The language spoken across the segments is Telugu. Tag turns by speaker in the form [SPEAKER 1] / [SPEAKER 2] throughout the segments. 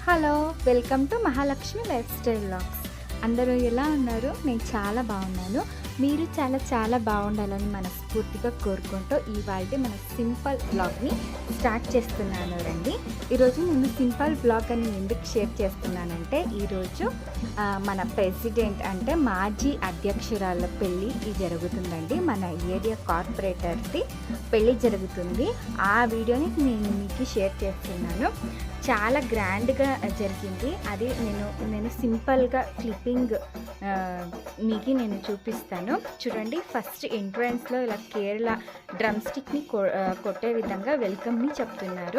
[SPEAKER 1] Hello welcome to Mahalakshmi lifestyle blogs అందరూ ఎలా ఉన్నారు? నేను చాలా బాగున్నాను. మీరు చాలా చాలా బాగుండాలని మనస్ఫూర్తిగా కోరుకుంటూ ఇవాళ మన సింపుల్ బ్లాగ్ని స్టార్ట్ చేస్తున్నాను రండి. ఈరోజు నేను సింపుల్ బ్లాగ్ అని ఎందుకు షేర్ చేస్తున్నానంటే ఈరోజు మన ప్రెసిడెంట్ అంటే మాజీ అధ్యక్షురాల పెళ్ళి ఇది జరుగుతుందండి. మన ఏరియా కార్పొరేటర్ది పెళ్ళి జరుగుతుంది. ఆ వీడియోని నేను మీకు షేర్ చేస్తున్నాను. చాలా గ్రాండ్గా జరిగింది. అది నేను నేను సింపుల్గా క్లిప్పింగ్ మీకు నేను చూపిస్తాను. చూడండి ఫస్ట్ ఎంట్రన్స్లో ఇలా కేరళ డ్రమ్ స్టిక్ని కొ- కొట్టే విధంగా వెల్కమ్ని చెప్తున్నారు.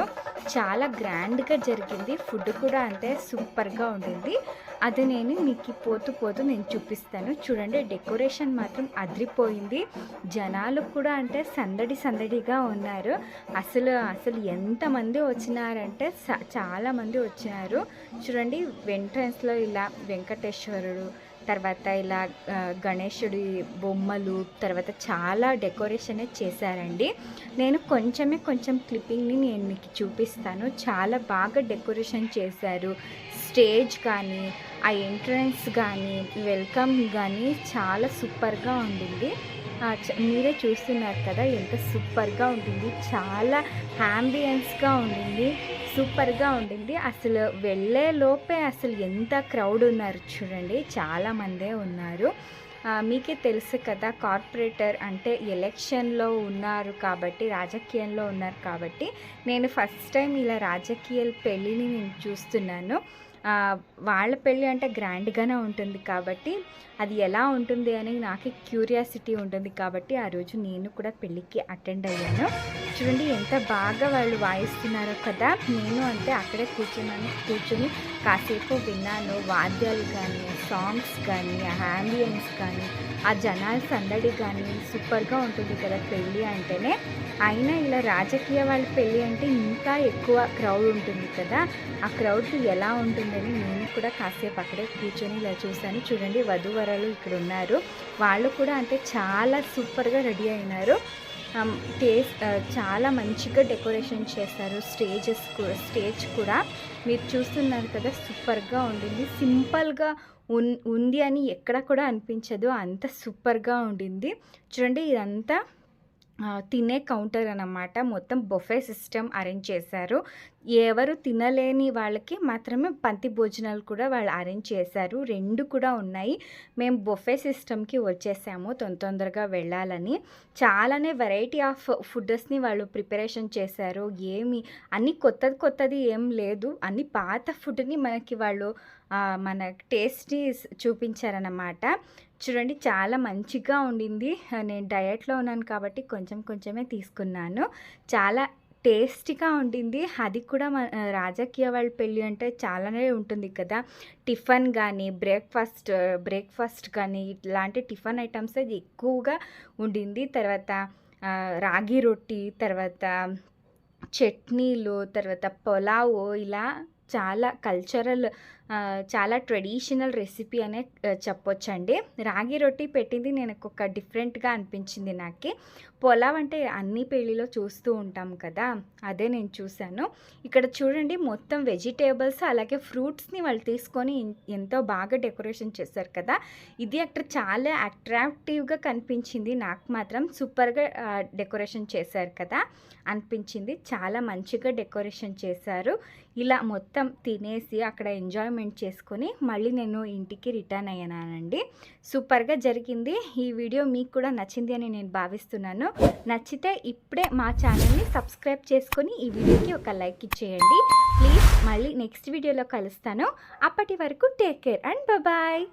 [SPEAKER 1] చాలా గ్రాండ్గా జరిగింది. ఫుడ్ కూడా అంతే సూపర్గా ఉండింది. అది నేను మీకు పోతూ పోతూ నేను చూపిస్తాను. చూడండి డెకరేషన్ మాత్రం అదిరిపోయింది. జనాలు కూడా అంటే సందడి సందడిగా ఉన్నారు. అసలు అసలు ఎంతమంది వచ్చినారంటే చాలామంది వచ్చినారు చూడండి ఎంట్రన్స్లో ఇలా వెంకటేశ్వరుడు తర్వాత ఇలా గణేశుడి బొమ్మలు తర్వాత చాలా డెకరేషన్ చేశారండి. నేను కొంచెమే కొంచెం క్లిప్పింగ్ని నేను మీకు చూపిస్తాను. చాలా బాగా డెకరేషన్ చేశారు. స్టేజ్ కానీ ఆ ఎంట్రన్స్ కానీ వెల్కమ్ కానీ చాలా సూపర్గా ఉండింది. మీరే చూస్తున్నారు కదా ఎంత సూపర్గా ఉంటుంది చాలా హ్యాంబియన్స్గా ఉండింది. సూపర్గా ఉండింది. అసలు వెళ్ళే లోపే అసలు ఎంత క్రౌడ్ ఉన్నారు చూడండి. చాలామందే ఉన్నారు. మీకే తెలుసు కదా కార్పొరేటర్ అంటే ఎలక్షన్లో ఉన్నారు కాబట్టి రాజకీయంలో ఉన్నారు కాబట్టి నేను ఫస్ట్ టైం ఇలా రాజకీయ పెళ్ళిని నేను చూస్తున్నాను. వాళ్ళ పెళ్ళి అంటే గ్రాండ్గానే ఉంటుంది కాబట్టి అది ఎలా ఉంటుంది అని నాకు క్యూరియాసిటీ ఉంటుంది కాబట్టి ఆ రోజు నేను కూడా పెళ్ళికి అటెండ్ అయ్యాను. చూడండి ఎంత బాగా వాళ్ళు వాయిస్తున్నారో కదా. నేను అంటే అక్కడే కూర్చున్నాను కూర్చుని కాసేపు విన్నాను. వాద్యాలు కానీ సాంగ్స్ కానీ ఆంబియన్స్ హ్యాంబియన్స్ కానీ ఆ జనాల సందడి కానీ సూపర్గా ఉంటుంది కదా పెళ్ళి అంటేనే. అయినా ఇలా రాజకీయ వాళ్ళ పెళ్ళి అంటే ఇంకా ఎక్కువ క్రౌడ్ ఉంటుంది కదా. ఆ క్రౌడ్ ఎలా ఉంటుంది ఉంటుందని నేను కూడా కాసేపు అక్కడే కూర్చొని ఇలా చూశాను. చూడండి వధూవరాలు ఇక్కడ ఉన్నారు. వాళ్ళు కూడా అంటే చాలా సూపర్గా రెడీ అయినారు. టేస్ట్ చాలా మంచిగా డెకరేషన్ చేశారు. స్టేజెస్ కూడా స్టేజ్ కూడా. మీరు చూస్తున్నారు కదా సూపర్గా ఉండింది. సింపుల్గా ఉన్ ఉంది అని ఎక్కడ కూడా అనిపించదు. అంత సూపర్గా ఉండింది. చూడండి ఇదంతా తినే కౌంటర్ అనమాట మొత్తం బొఫే సిస్టమ్ అరేంజ్ చేశారు. ఎవరు తినలేని వాళ్ళకి మాత్రమే పంతి భోజనాలు కూడా వాళ్ళు అరేంజ్ చేశారు. రెండు కూడా ఉన్నాయి. మేము బొఫే సిస్టమ్కి వచ్చేసాము తొందరగా వెళ్ళాలని. చాలానే వెరైటీ ఆఫ్ ఫుడ్స్ని వాళ్ళు ప్రిపరేషన్ చేశారు. ఏమి అన్ని కొత్తది కొత్తది ఏం లేదు. అన్ని పాత ఫుడ్ని మనకి వాళ్ళు మన టేస్ట్ని చూపించారన్నమాట. చూడండి చాలా మంచిగా ఉండింది. నేను డయట్లో ఉన్నాను కాబట్టి కొంచెం కొంచెమే తీసుకున్నాను. చాలా టేస్టీగా ఉండింది. అది కూడా మన రాజకీయ వాళ్ళ పెళ్ళి అంటే చాలానే ఉంటుంది కదా. టిఫన్ కానీ బ్రేక్ఫాస్ట్ బ్రేక్ఫాస్ట్ కానీ ఇట్లాంటి టిఫన్ ఐటమ్స్ అది ఎక్కువగా ఉండింది. తర్వాత రాగి రొట్టి తర్వాత చట్నీలు తర్వాత పొలావు ఇలా చాలా కల్చరల్ చాలా ట్రెడిషనల్ రెసిపీ అనే చెప్పొచ్చండి. రాగి రొట్టి పెట్టింది నేను ఒక డిఫరెంట్గా అనిపించింది నాకు. పొలావ్ అంటే అన్ని పెళ్ళిలో చూస్తూ ఉంటాం కదా అదే నేను చూశాను. ఇక్కడ చూడండి మొత్తం వెజిటేబుల్స్ అలాగే ఫ్రూట్స్ని వాళ్ళు తీసుకొని ఎంతో బాగా డెకరేషన్ చేశారు కదా. ఇది అక్కడ చాలా అట్రాక్టివ్గా కనిపించింది నాకు మాత్రం. సూపర్గా డెకరేషన్ చేశారు కదా అనిపించింది. చాలా మంచిగా డెకరేషన్ చేశారు. ఇలా మొత్తం తినేసి అక్కడ ఎంజాయ్మెంట్ చేసుకొని మళ్ళీ నేను ఇంటికి రిటర్న్ అయ్యానండి. సూపర్గా జరిగింది. ఈ వీడియో మీకు కూడా నచ్చింది అని నేను భావిస్తున్నాను. నచ్చితే ఇప్పుడే మా ఛానల్ని సబ్స్క్రైబ్ చేసుకొని ఈ వీడియోకి ఒక లైక్ ఇచ్చేయండి. ప్లీజ్ మళ్ళీ నెక్స్ట్ వీడియోలో కలుస్తాను. అప్పటి వరకు టేక్ కేర్ అండ్ బాయ్